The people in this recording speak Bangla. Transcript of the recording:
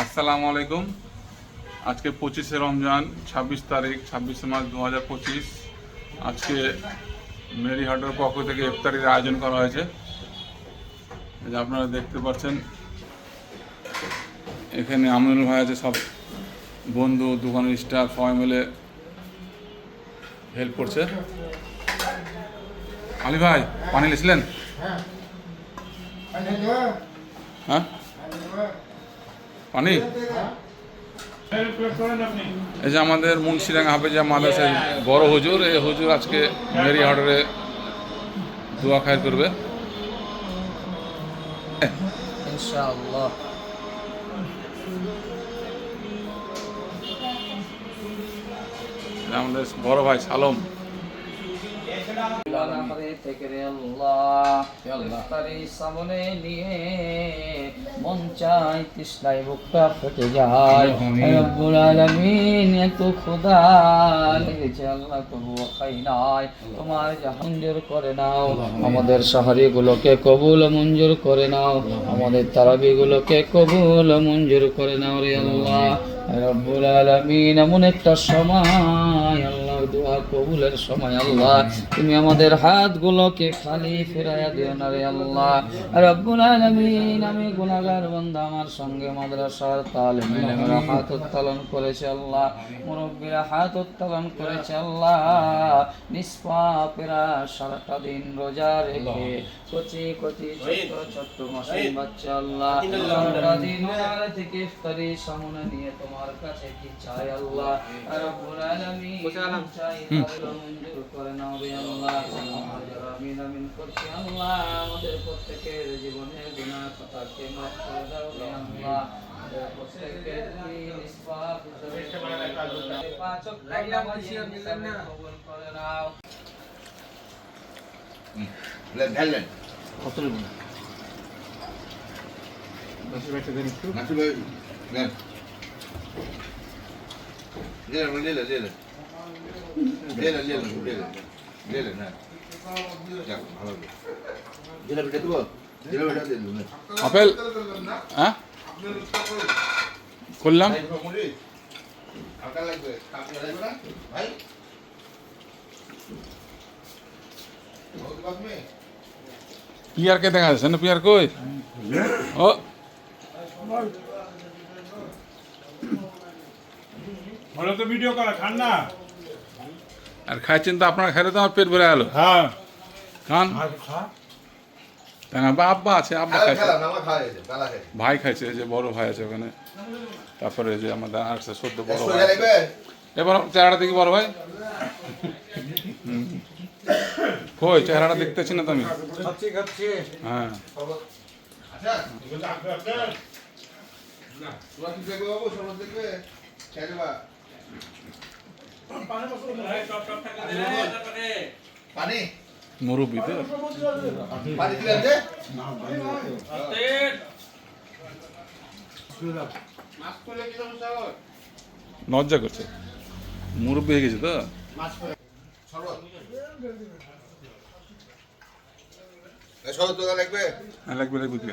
আসসালামু আলাইকুম আজকে পঁচিশে রমজান ছাব্বিশ তারিখ ছাব্বিশে মার্চ দু হাজার পঁচিশ। আজকে মেরি হাটের পক্ষ থেকে ইফতারির আয়োজন করা হয়েছে। আপনারা দেখতে পাচ্ছেন এখানে আমিনুল ভাই আছে সব বন্ধু, দোকানের স্টাফ সবাই মিলে হেল্প করছে। আলী ভাই, পানি লিছিলেন হ্যাঁ? পানি? এই যে আমাদের মুন্সিরাঙ্গা হাফেজা মাদ্রাসার বড় হুজুর, এই হুজুর আজকে মেরি হার্ডারে দোয়া খায় করবে। ইনশাআল্লাহ। আমাদের বড় ভাই সালম। আমাদের থেকে রে আল্লাহ ইফতারি সামনে নিয়ে মন চাই তৃষ্ণায় বুকটা ফেটে যায়। রব্বুল আলামিন এত খোদা লেগেছে আল্লাহ তবুও খাই নাই। তোমার করে নাও আমাদের শহরে গুলোকে কবুল মঞ্জুর করে নাও। আমাদের তারাবি গুলোকে কবুল মঞ্জুর করে নাও রে আল্লাহ। রব্বুল আলামিন এমন একটা সময় আল্লাহ দোয়া কবুলের সময়, আল্লাহ, তুমি আমাদের হাতগুলোকে খালি ফেরাইয়া দিও না রে আল্লাহ। রব্বুল আলামিন, আমি গুনাহগার বান্দা, আমার সঙ্গে মাদ্রাসার তালিম ইলমেরা হাত উত্তোলন করেছে, আল্লাহ। মুরব্বীরা হাত উত্তোলন করেছে, আল্লাহ। নিষ্পাপেরা সারাটা দিন রোজা রেখে কচি কচি ছোট্ট মাসুম বাচ্চা, আল্লাহ। সারাটা দিন ওনারা থেকে ইফতারি সামনে নিয়ে তোমার কাছে কি চাই, আল্লাহ? রব্বুল আলামিন আমাদের প্রত্যেকের জীবনের গুনাহ কথাকে মাফ করে দাও আল্লাহ আমাদের প্রত্যেকের দিন লেলেন লেলেন হ্যাঁ যাক ভালো দেবো দিয়ে আপেল হ্যাঁ করলাম হালকা লাগবে না ভাই পিয়ারকে দেখা যাচ্ছে না পিয়ার কই ও ভালো তো ভিডিও করা ঠান্ডা আর খাইছেন তো আপনার খাইলে তো আমার পেট ভরে গেল। হ্যাঁ। খান আর খা তাই না বা আব্বা আছে আব্বা খাইছে। ভাই খাইছে যে বড় ভাই আছে ওখানে। তারপরে যে আমাদের আর সদ্য বড় ভাই এবার চেহারাটা দেখি বড় ভাই। কই চেহারাটা দেখতেছি না তো আমি। হ্যাঁ। আচ্ছা দেখবে পানি? মুরব্বী পানি দিলেন যে মাছ করলে কি সমস্যা হয় লজ্জা করছে মুরব্বী হয়ে গেছে তো লাগবে? হ্যাঁ লাগবে লাগবে কি